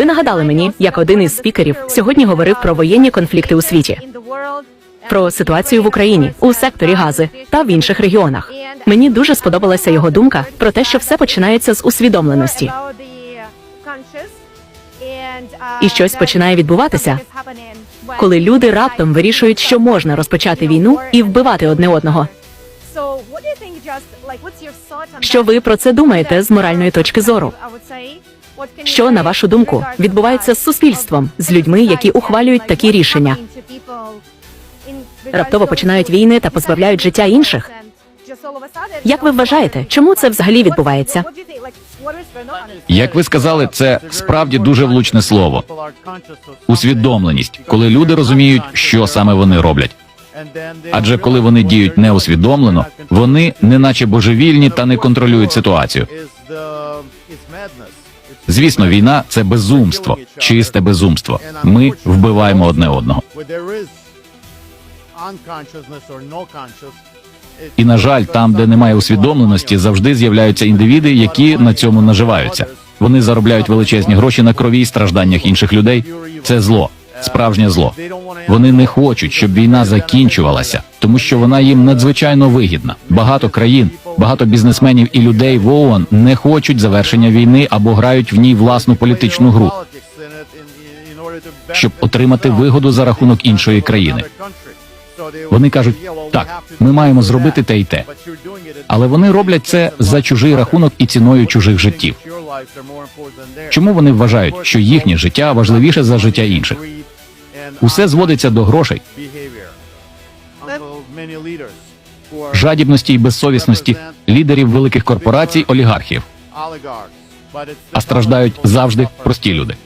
Ви нагадали мені, як один із спікерів сьогодні говорив про воєнні конфлікти у світі, про ситуацію в Україні у секторі Гази та в інших регіонах. Мені дуже сподобалася його думка про те, що все починається з усвідомленості. І щось починає відбуватися, Коли люди раптом вирішують, що можна розпочати війну і вбивати одне одного. Що ви про це думаєте з моральної точки зору? Що, на вашу думку, відбувається з суспільством, з людьми, які ухвалюють такі рішення? Раптово починають війни та позбавляють життя інших? Як ви вважаєте, чому це взагалі відбувається? Як ви сказали, це справді дуже влучне слово. Усвідомленість, коли люди розуміють, що саме вони роблять. Адже коли вони діють неусвідомлено, вони неначе божевільні та не контролюють ситуацію. Звісно, війна це безумство, чисте безумство. Ми вбиваємо одне одного. І на жаль, там, де немає усвідомленості, завжди з'являються індивіди, які на цьому наживаються. Вони заробляють величезні гроші на крові і стражданнях інших людей. Це зло, справжнє зло. Вони не хочуть, щоб війна закінчувалася, тому що вона їм надзвичайно вигідна. Багато країн, багато бізнесменів і людей в ООН не хочуть завершення війни або грають в ній власну політичну гру, щоб отримати вигоду за рахунок іншої країни. Вони кажуть, так, ми маємо зробити те й те. Але вони роблять це за чужий рахунок і ціною чужих життів. Чому вони вважають, що їхнє життя важливіше за життя інших? Усе зводиться до грошей, жадібності і безсовісності лідерів великих корпорацій, олігархів, а страждають завжди прості люди.